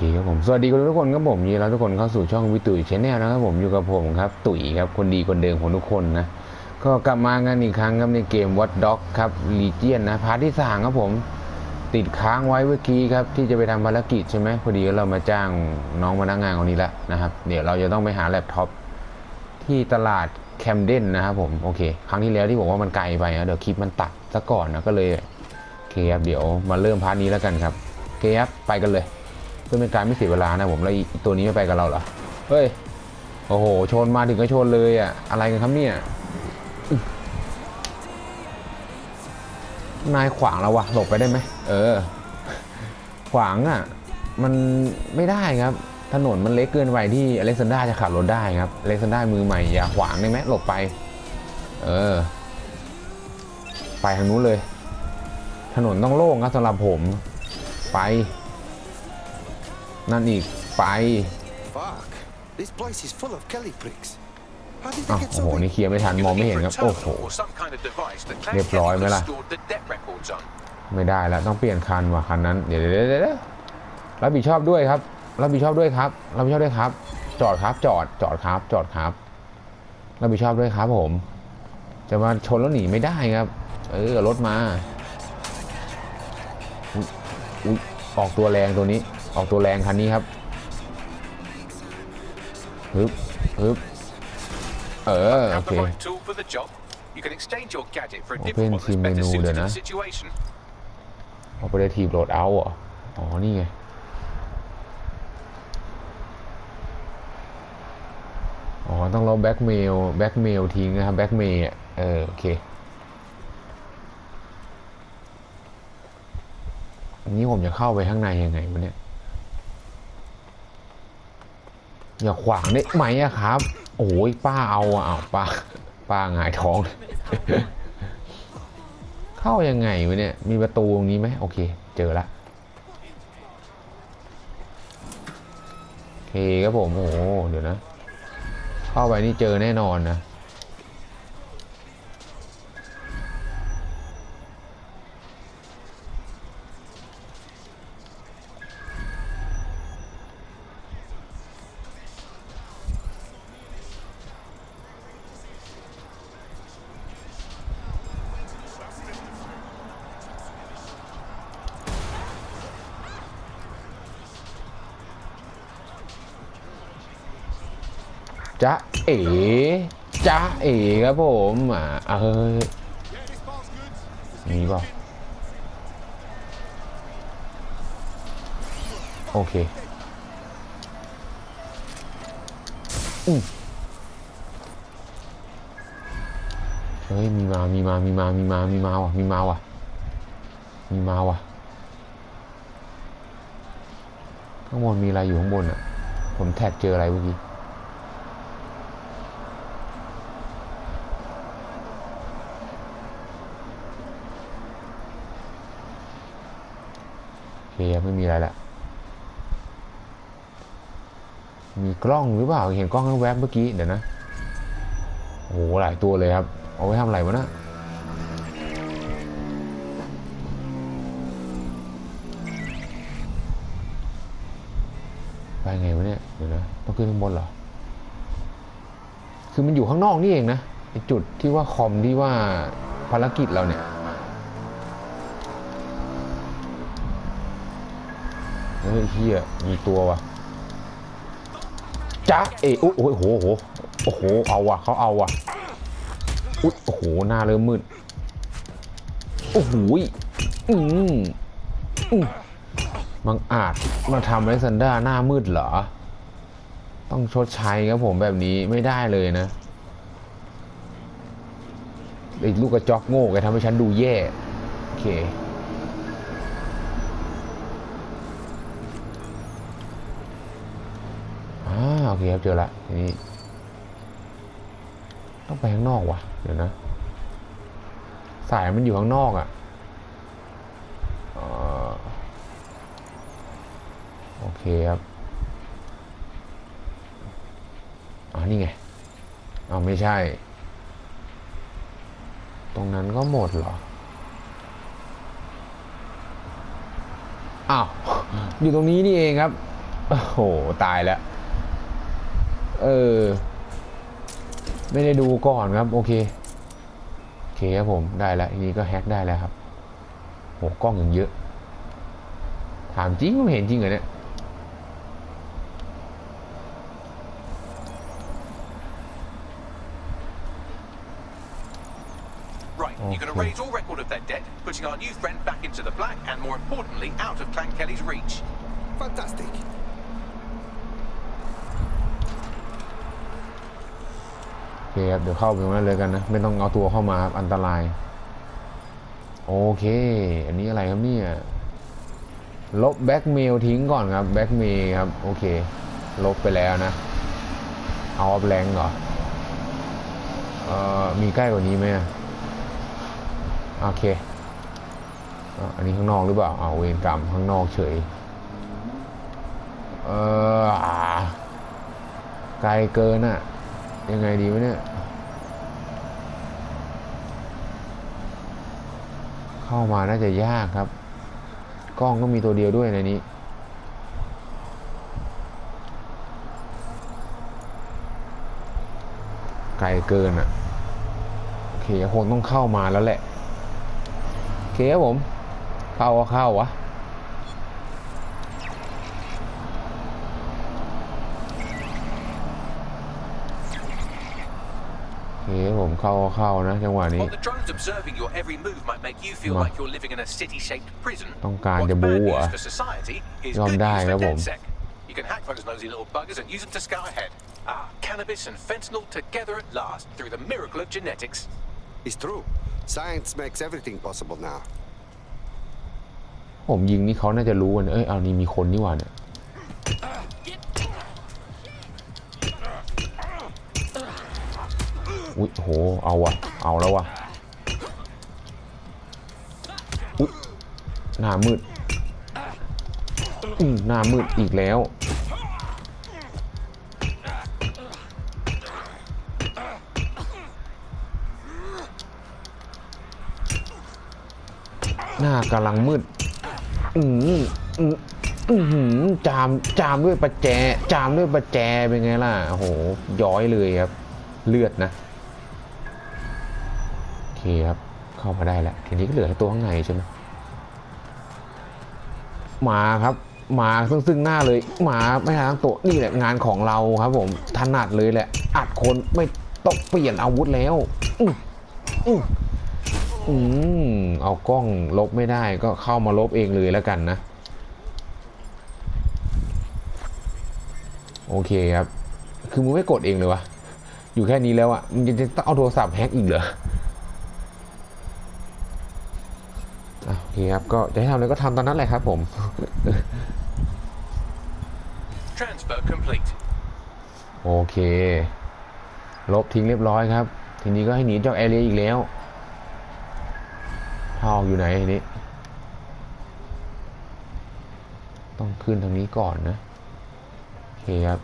เคครับผม สวัสดีทุกคนครับผมยินดีต้อนรับทุกคนเข้าสู่ช่องวิตุยชแนลนะครับผมอยู่กับผมครับตุ๋ยครับคนดีคนเดิมของทุกคนนะ ก็กลับมากันอีกครั้งครับในเกม Watch Dog ครับลีเจียนนะพาร์ทที่สามครับผม ติดค้างไว้เมื่อกี้ครับที่จะไปทำภารกิจใช่ไหมพอดีเรามาจ้างน้องพนักงานคนนี้แล้วนะครับ เดี๋ยวเราจะต้องไปหาแล็ปท็อปที่ตลาดแคมเดนนะครับผมโอเค ครั้งที่แล้วที่บอกว่ามันไกลไปนะเดี๋ยวคลิปมันตัดซะก่อนนะก็เลยโอเคครับเดี๋ยวมาเริ่มพาร์ทนี้แล้วกันครับโอเคครับไปกันเลย เพื่อเป็นการไม่เสียเวลานะผมแล้วตัวนี้ไม่ไปกับเราเหรอเฮ้ยโอ้โหชนมาถึงก็ชนเลยอะอะไรกันครับเนี่ยนายขวางเราวะหลบไปได้ไหมเออ ขวางอะ มันไม่ได้ครับ ถนนมันเล็กเกินไปที่อเล็กซานดราจะขับรถได้ครับอเล็กซานดรามือใหม่อย่าขวางได้ไหมหลบไป เออ ไปทางนู้นเลย ถนนต้องโล่งครับสำหรับผม ไป นั่นอีกไป Fuck. This place is full of Kelly pricks. How did อ้า they ว get โอ้โห so นี่ big? เคลียร์ไม่ทัน มองไม่เห็นครับ โอ้โห Or some kind of device that Clan เรียบร้อยไหม Chemicals ล่ะ stored the debt records on. ไม่ได้แล้วต้องเปลี่ยนคันว่ะคันนั้น เดี๋ยวเดี๋ยวเดี๋ยวเดี๋ยวรับผิดชอบด้วยครับรับผิดชอบด้วยครับรับผิดชอบด้วยครับ จอดครับ จอดจอดครับ จอดครับรับผิดชอบด้วยครับผม จะมาชนแล้วหนีไม่ได้ครับ เออรถมาอุ๊ยอุ๊ยออกตัวแรงตัวนี้ ออกตัวแรงคันนี้ครับฮึบฮึบเออโอ Have เค the right tool for the job. You can exchange your gadget for a Open different one that's team better menu suited เดี๋ยว to นะ the situation. Operative Loadout เหรออ๋อ นี่ไง อ๋อ ต้องลบแบ็กเมลแบ็กเมลทิ้งนะครับแบ็กเมลเออ โอเค อันนี้ผมจะเข้าไปข้างในยังไงวะเนี่ย อย่าขวางได้ไหมอะครับ โอ้ยป้าเอาอะอ้าป้าป้าหงายท้อง เข้ายังไงวะเนี่ย มีประตูตรงนี้ไหมโอเค เจอละโอเคครับผมโอ้โหเดี๋ยวนะ เข้าไปนี่เจอแน่นอนนะ จ๊ะเอ๋จ๊ะเอ๋ครับผมอ่าเฮ้ยมีเปล่าโอเคอืมเฮ้ยมีมามีมามีมามีมามีมาว่ะมีมาว่ะมีมาว่ะข้างบนมีอะไรอยู่ข้างบนอะ ผมแท็กเจออะไรเมื่อกี้ เคไม่มีอะไรละมีกล้องหรือเปล่า เห็นกล้องแวบเมื่อกี้ เดี๋ยวนะ โอ้โห หลายตัวเลยครับ เอาไว้ทำอะไรวะนะไปไงวะเนี่ย เดี๋ยวนะ ต้องขึ้นข้างบนเหรอ คือมันอยู่ข้างนอกนี่เองนะจุดที่ว่าคอมที่ว่าภารกิจเราเนี่ย เฮ้ยเฮียมีตัววะจ๊ะเอยอุ๊ยโอ้โหโอ้โหโอ้โหเอาว่ะเขาเอาว่ะอุ๊ยโอ้โหหน้าเริ่มมืดโอ้โหยอืมอืมบังอาจมาทำให้ซันด้าหน้ามืดเหรอ ต้องชดใช้ครับผมแบบนี้ไม่ได้เลยนะไอ้ลูกกระจอกโง่แกทำให้ฉันดูแย่ โอเค อ่า โอเคครับเจอละทีนี้ต้องไปข้างนอกว่ะ เดี๋ยวนะ สายมันอยู่ข้างนอกอะ่ะโอเคครับอ่านี่ไงเอาไม่ใช่ ตรงนั้นก็หมดเหรอ อ้าว อยู่ตรงนี้นี่เองครับ โอ้โห ตายแล้ว เออ ไม่ได้ดูก่อนครับ โอเค โอเคครับผมได้แล้วทีนี้ก็แฮกได้แล้วครับโหกล้องอย่างเยอะ ถามจริงไม่เห็นจริงเหรอเนี่ย Right, you're going to Okay. raise all record of their debt, putting our new friend back into the black, and more importantly, out of Clan Kelly's reach. Fantastic. โอเคครับ เดี๋ยวเข้าไปตรงนั้นเลยกันนะ ไม่ต้องเอาตัวเข้ามาครับ อันตราย โอเค อันนี้อะไรครับเนี่ย ลบแบ็กเมลทิ้งก่อนครับ แบ็กเมลครับ โอเค ลบไปแล้วนะ เอาออฟแรงเหรอ เอ่อ มีใกล้กว่านี้ไหมโอเค อันนี้ข้างนอกหรือเปล่า เอาเวรกรรมข้างนอกเฉย เออไกลเกินอะ ยังไงดีวะเนี่ย เข้ามาน่าจะยากครับ กล้องก็มีตัวเดียวด้วยในนี้ ไกลเกินอะ่ะ โอเคคงต้องเข้ามาแล้วแหละ โอเคครับผม เข้าก็เข้าวะ โอ เคครับผมเข้าก็เข้านะจังหวะนี้ While the drones observing your every move might make you feel Ma. like you're living in a city-shaped prison, ต้องการ what's จะ bad บู๊ news เหรอ for society is ยอม good ได้ news ครั for บผม DedSec. You can hack those nosy little buggers and use them to scout ahead. Ah, cannabis and fentanyl together at last through the miracle of genetics. It's true. Science makes everything possible now. ผมยิงนี่เขาน่าจะรู้กันเอ้ย เอานี่มีคนนี่หว่าเนี่ย อุ๊ยโห เอาวะเอาแล้ววะอุ๊ยหน้ามืดอืมหน้ามืดอีกแล้ว หน้ากำลังมืด อืมอืมอือหือจามจามด้วยประแจ จามด้วยประแจเป็นไงล่ะโอ้โหย้อยเลยครับ เลือดนะ คครับ เข้ามาได้แล้วทีนี้ก็เหลือตัวข้างในใช่ไหมมาครับมาซึ่งซึ่งหน้าเลยมาไม่ทันทั้งตัวนี่แหละงานของเราครับ ผมถนัดเลยแหละ อัดคนไม่ต้องเปลี่ยนอาวุธแล้วอืออืออืมเอากล้องลบไม่ได้ก็เข้ามาลบเองเลยแล้วกันนะ โอเคครับ คือมึงไม่กดเองเลยวะอยู่แค่นี้แล้วอะมึงจะต้องเอาโทรศัพท์แฮกอีกเหรออะโอเคครับ ก็จะให้ทำอะไรก็ทำตอนนั้นแหละครับผม Transfer complete. โอเค ลบทิ้งเรียบร้อยครับ ทีนี้ก็ให้หนีจากแอเรียอีกแล้วทางออกอยู่ไหนทีนี้ ต้องขึ้นทางนี้ก่อนนะ โอเคครับ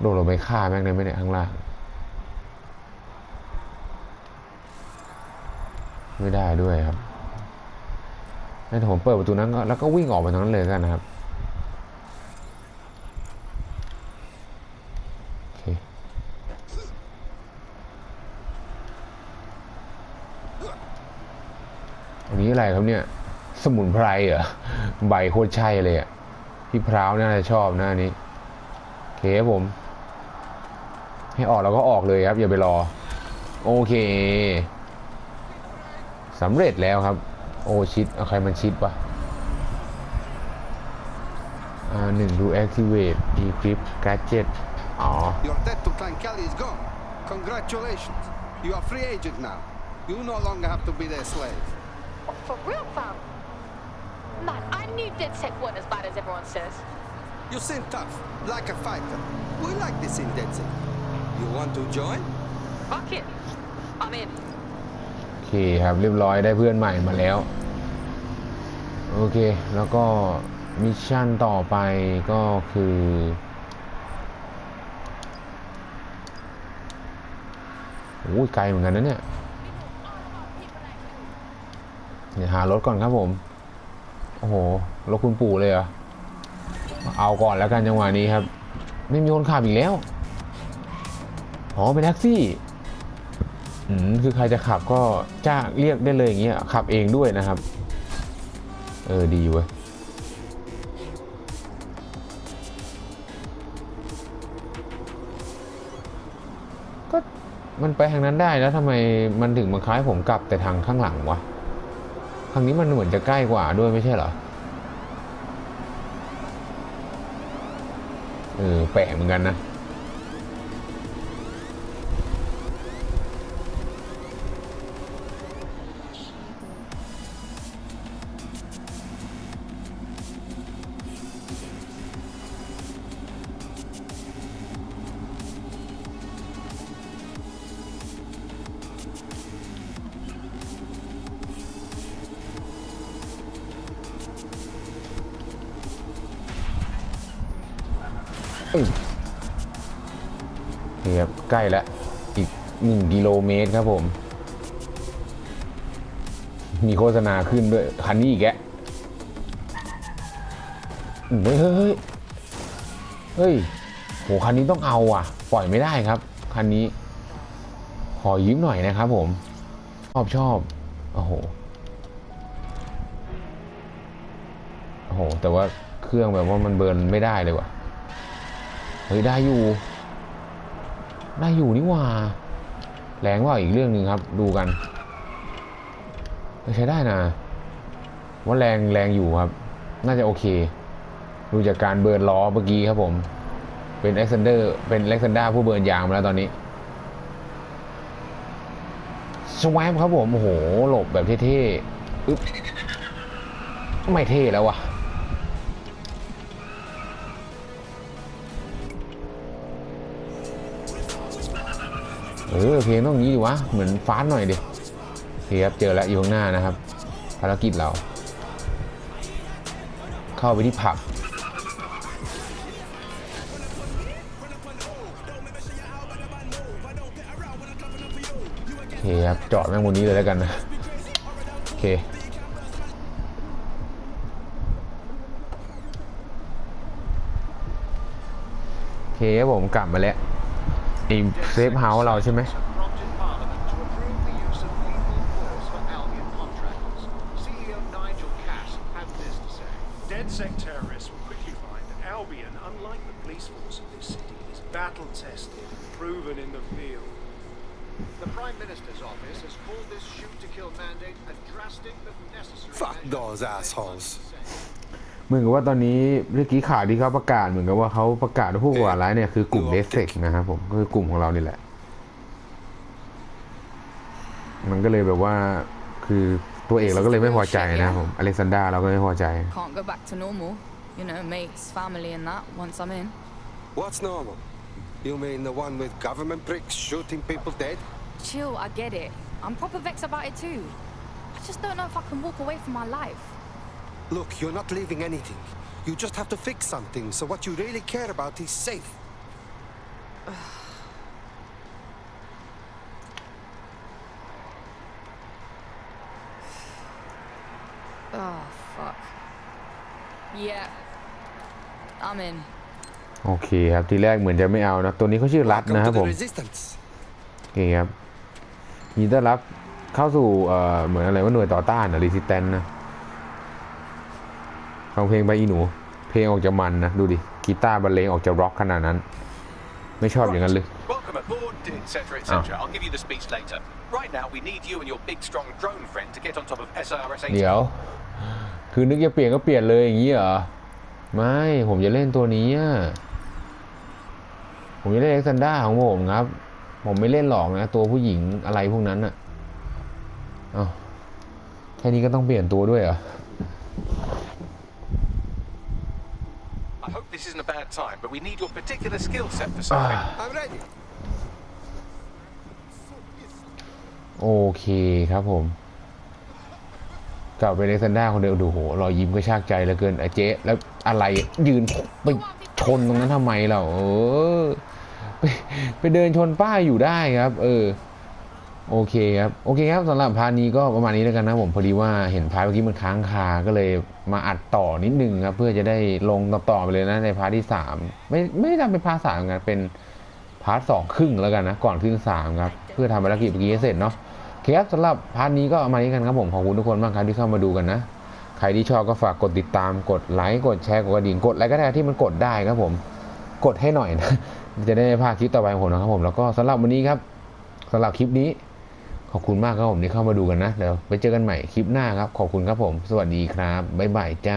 โดดลงไปฆ่าแม่งได้ไหมเนี่ยข้างล่าง ไม่ได้ด้วยครับงั้นผมเปิดประตูนั้นแล้วก็วิ่งออกไปทางนั้นเลยกันนะครับอันนี้อะไรครับเนี่ย สมุนไพรเหรอใบโคตรใช่เลยอะพี่พร้าวน่าจะชอบนะอันนี้โอเคผม ให้ออกแล้วก็ออกเลยครับ อย่าไปรอ โอเค สำเร็จแล้วครับ โอชิดเอาใครมันชิดวะอ่าหนึ่งดู activate decrypt gadget อ๋อ Your debt to Clan Kelly is gone. Congratulations. You are free agent now. You no longer have to be their slave. For real, fam? Man, I knew DedSec wasn't as bad as everyone says. You seem tough, like a fighter. We like this in Dead Sea. You want to join? Fuck it. I'm in. โอเคครับเรียบร้อยได้เพื่อนใหม่มาแล้ว โอเค แล้วก็มิชชั่นต่อไปก็คือ โอ้ยไกลเหมือนกันนะเนี่ยเดี๋ยวหารถก่อนครับผม โอ้โห รถคุณปู่เลยเหรอ เอาก่อนแล้วกันจังหวะนี้ครับ ไม่มีคนขับอีกแล้ว อ๋อ เป็นแท็กซี่ คือใครจะขับก็จ้างเรียกได้เลยอย่างเงี้ยขับเองด้วยนะครับ เออดีเว้ยก็มันไปทางนั้นได้แล้วทำไมมันถึงมาคล้ายผมกลับแต่ทางข้างหลังวะทางนี้มันเหมือนจะใกล้กว่าด้วยไม่ใช่เหรอเออแปลกเหมือนกันนะ นี่ครับใกล้แล้วอีกหนึ่งกิโลเมตรครับผม มีโฆษณาขึ้นด้วย คันนี้อีกแกะเฮ้ยเฮ้ยเฮ้ยเฮ้ยโหคันนี้ต้องเอาอะ ปล่อยไม่ได้ครับ คันนี้ ขอยืมหน่อยนะครับผม ชอบชอบโอ้โหโอ้โห แต่ว่าเครื่องแบบว่ามันเบิร์นไม่ได้เลยว่ะ เฮ้ย ได้อยู่ ได้อยู่นี่ว่า แรงว่าอีกเรื่องหนึ่งครับ ดูกันใช้ได้นะ ว่าแรงแรงอยู่ครับ น่าจะโอเค ดูจากการเบิร์นล้อเมื่อกี้ครับผม เป็นเอ็กซ n นเดอร์เป็นเล็กซันด้าผู้เบิร์นยางมาแล้วตอนนี้สวมครับผมโอ้โหหลบแบบเท่ๆอึ๊บไม่เท่แล้วว่ะ เออเพลงต้องงี้ดิวะ เหมือนฟาส์หน่อยดิโอเคครับเจอแล้วอยู่ข้างหน้านะครับ ภารกิจเรา เข้าไปที่ผับโอเคครับจอดแม่งบนนี้เลยแล้วกันนะโอเคโอเคครับผมกลับมาแล้ว ไอ้เซฟเฮาส์เราใช่ไหม มือนกับว่าตอนนี้เมื่อกี้ข่าวที่เขาประกาศเหมือนกับว่าเขาประกาศว่าผู้ก่อการร้ายเนี่ยคือกลุ่มเดสเซกนะครับผมก็คือกลุ่มของเรานี่แหละ มันก็เลยแบบว่าคือตัวเอกเราก็เลยไม่พอใจนะครับผมอเล็กซานดราเราก็ไม่พอใจ Can't go back to normal. You know, mates, family, and that once I'm in. What's normal? You mean the one with government bricks shooting people dead? Chill, I get it. I'm proper vexed about it too. I just don't know if I can walk away from my life. Look, you're not leaving anything. You just have to fix something so what you really care about is safe. Oh, fuck. Yeah. I'm in. โอเคครับทีแรกเหมือนจะไม่เอานะ ตัวนี้เขาชื่อรัฐ Welcome นะค to รับผ the ม resistance. โอเคครับยินดีต้อนรับเข้าสู่เอ่อเหมือนอะไรว่าหน่วยต่อต้านอะรีสิแตนนะ ฟังเพลงไปอีหนู เพลงออกจะมันนะ ดูดิ กีตาร์บรรเลงออกจะร็อกขนาดนั้น ไม่ชอบอย่างนั้นเลย Welcome aboard, etc., etc. I'll give you the speech later. Right now, we need you and your big, strong drone friend to get on top of SRS เดี๋ยว คือนึกจะเปลี่ยนก็เปลี่ยนเลยอย่างนี้เหรอ ไม่ ผมจะเล่นตัวนี้อะผมจะเล่นเอ็กซันด้าของผมครับ ผมไม่เล่นหรอกนะ ตัวผู้หญิงอะไรพวกนั้นอะเอ้าแค่นี้ก็ต้องเปลี่ยนตัวด้วยเหรอ I hope this isn't a bad time, but we need your particular skill set for something. I'm ready. โอเคครับผม กลับไปในซันด้าคนเดียวดูโหรอยยิ้มก็ชากใจเหลือเกินไอ้เจ๊แล้วอะไรยืนไปชนตรงนั้นทำไมเราเออไปไปเดินชนป้ายอยู่ได้ครับ เออ โอเคครับ โอเคครับสำหรับพาร์ทนี้ก็ประมาณนี้แล้วกันนะผมพอดีว่าเห็นพาร์ทเมื่อกี้มันค้างคา ก็เลยมาอัดต่อนิดนึงครับ เพื่อจะได้ลงต่อไปเลยนะในพาร์ทที่สามไม่ไม่ได้ทำเป็นพาร์ทสามกันเป็นพาร์ทสองครึ่งแล้วกันนะก่อนครึ่งสามครับเพื่อทำภารกิจเมื่อกี้ให้เสร็จเนาะโอเคครับสำหรับพาร์ทนี้ก็ประมาณนี้กันครับผมขอบคุณทุกคนมากครับที่เข้ามาดูกันนะใครที่ชอบก็ฝากกดติดตามกดไลค์กดแชร์กดกระดิ่งกดอะไรก็ได้ที่มันกดได้ครับผมกดให้หน่อยนะจะได้ไม่พลาดคลิปต่อไปของผมนะครับผมแล้วก็สำหรับวันนี้ครับสำหรับคลิปนี้ ขอบคุณมากครับผมที่เข้ามาดูกันนะเดี๋ยวไปเจอกันใหม่คลิปหน้าครับ ขอบคุณครับผม สวัสดีครับ บ๊ายบายจ้า